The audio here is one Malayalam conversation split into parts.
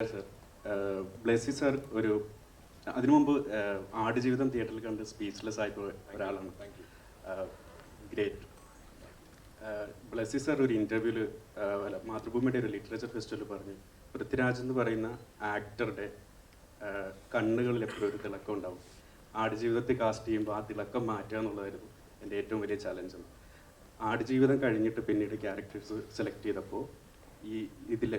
സർ ബ്ലെസ്സി സർ ഒരു അതിനു മുമ്പ് ഏഹ്, ആടുജീവിതം തിയേറ്ററിൽ കണ്ട് സ്പീച്ച്ലെസ് ആയിട്ടുള്ള ഒരാളാണ്. ഗ്രേറ്റ് ബ്ലെസ്സി സർ ഒരു ഇന്റർവ്യൂവിൽ അല്ല മാതൃഭൂമിയുടെ ഒരു ലിറ്ററേച്ചർ ഫെസ്റ്റിവലിൽ പറഞ്ഞു. പൃഥ്വിരാജ് എന്ന് പറയുന്ന ആക്ടറുടെ കണ്ണുകളിൽ എപ്പോഴും ഒരു തിളക്കം ഉണ്ടാവും. ആടുജീവിതത്തിൽ കാസ്റ്റ് ചെയ്യുമ്പോൾ ആ തിളക്കം മാറ്റുക എന്നുള്ളതായിരുന്നു എന്റെ ഏറ്റവും വലിയ ചലഞ്ച് ആടുജീവിതം കഴിഞ്ഞിട്ട് പിന്നീട് ക്യാരക്ടേഴ്സ് സെലക്ട് ചെയ്തപ്പോൾ ഈ ഇതിൽ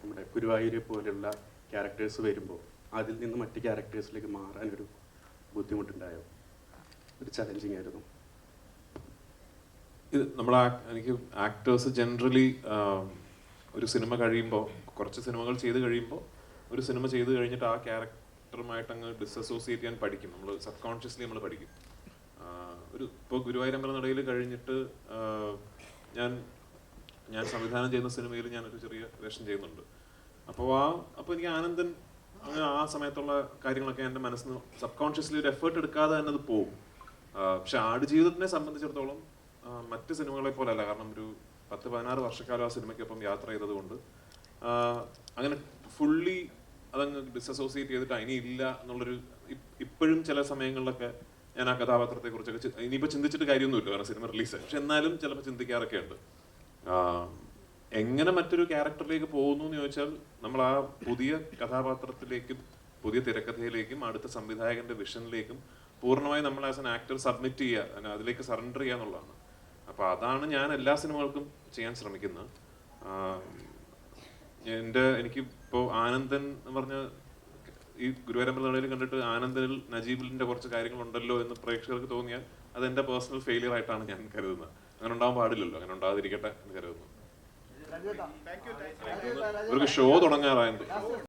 നമ്മുടെ ഗുരുവായൂരെ പോലെയുള്ള ക്യാരക്ടേഴ്സ് വരുമ്പോൾ അതിൽ നിന്ന് മറ്റ് ക്യാരക്ടേഴ്സിലേക്ക് മാറാനൊരു ബുദ്ധിമുട്ടുണ്ടായോ? ഒരു ചലഞ്ചിങ് ആയിരുന്നു. ഇത് നമ്മൾ എനിക്ക് ആക്ടേഴ്സ് ജനറലി ഒരു സിനിമ കഴിയുമ്പോൾ കുറച്ച് സിനിമകൾ ചെയ്ത് കഴിയുമ്പോൾ ഒരു സിനിമ ചെയ്ത് കഴിഞ്ഞിട്ട് ആ ക്യാരക്ടറുമായിട്ട് അങ്ങ് ഡിസസോസിയേറ്റ് ചെയ്യാൻ പഠിക്കും. നമ്മൾ സബ് കോൺഷ്യസ്ലി നമ്മൾ പഠിക്കും ഒരു ഇപ്പോൾ ഗുരുവായൂരമ്പലം നടയിൽ കഴിഞ്ഞിട്ട് ഞാൻ ഞാൻ സംവിധാനം ചെയ്യുന്ന സിനിമയിൽ ഞാനൊരു ചെറിയ വേഷം ചെയ്യുന്നുണ്ട്. അപ്പോൾ ആ അപ്പോൾ എനിക്ക് ആനന്ദൻ അങ്ങനെ ആ സമയത്തുള്ള കാര്യങ്ങളൊക്കെ എന്റെ മനസ്സിൽ നിന്ന് സബ് കോൺഷ്യസ്ലി ഒരു എഫേർട്ട് എടുക്കാതെ തന്നെ അത് പോകും പക്ഷേ ആടുജീവിതത്തിനെ സംബന്ധിച്ചിടത്തോളം മറ്റ് സിനിമകളെ പോലെ അല്ല കാരണം ഒരു പത്ത് പതിനാറ് വർഷക്കാലം ആ സിനിമയ്ക്കൊപ്പം യാത്ര ചെയ്തതുകൊണ്ട് അങ്ങനെ ഫുള്ളി അതങ്ങ് ഡിസസോസിയേറ്റ് ചെയ്തിട്ട് ഇനി ഇല്ല എന്നുള്ളൊരു ഇപ്പോഴും ചില സമയങ്ങളിലൊക്കെ ഞാൻ ആ കഥാപാത്രത്തെ കുറിച്ചൊക്കെ ഇനിയിപ്പോൾ ചിന്തിച്ചിട്ട് കാര്യമൊന്നുമില്ല. കാരണം സിനിമ റിലീസ് പക്ഷെ എന്നാലും ചിലപ്പോൾ ചിന്തിക്കാറൊക്കെ ഉണ്ട് എങ്ങനെ മറ്റൊരു ക്യാരക്ടറിലേക്ക് പോകുന്നു എന്ന് ചോദിച്ചാൽ നമ്മൾ ആ പുതിയ കഥാപാത്രത്തിലേക്കും പുതിയ തിരക്കഥയിലേക്കും അടുത്ത സംവിധായകന്റെ വിഷനിലേക്കും പൂർണമായി നമ്മൾ ആസ് എൻ ആക്ടർ സബ്മിറ്റ് ചെയ്യുക അതിലേക്ക് സറണ്ടർ ചെയ്യുക എന്നുള്ളതാണ്. അപ്പൊ അതാണ് ഞാൻ എല്ലാ സിനിമകൾക്കും ചെയ്യാൻ ശ്രമിക്കുന്നത്. എന്റെ എനിക്ക് ഇപ്പോൾ ആനന്ദൻ എന്ന് പറഞ്ഞ ഈ ഗുരുവായൂരമ്പലയിൽ കണ്ടിട്ട് ആനന്ദനിൽ നജീബിലിന്റെ കുറച്ച് കാര്യങ്ങൾ ഉണ്ടല്ലോ എന്ന് പ്രേക്ഷകർക്ക് തോന്നിയാൽ അത് പേഴ്സണൽ ഫെയിലിയർ ആയിട്ടാണ് ഞാൻ കരുതുന്നത്. അങ്ങനെ ഉണ്ടാവാൻ പാടില്ലല്ലോ അങ്ങനെ ഉണ്ടാകാതിരിക്കട്ടെ എന്ന് കരുതുന്നു. ഇവർക്ക് ഷോ തുടങ്ങാറായത്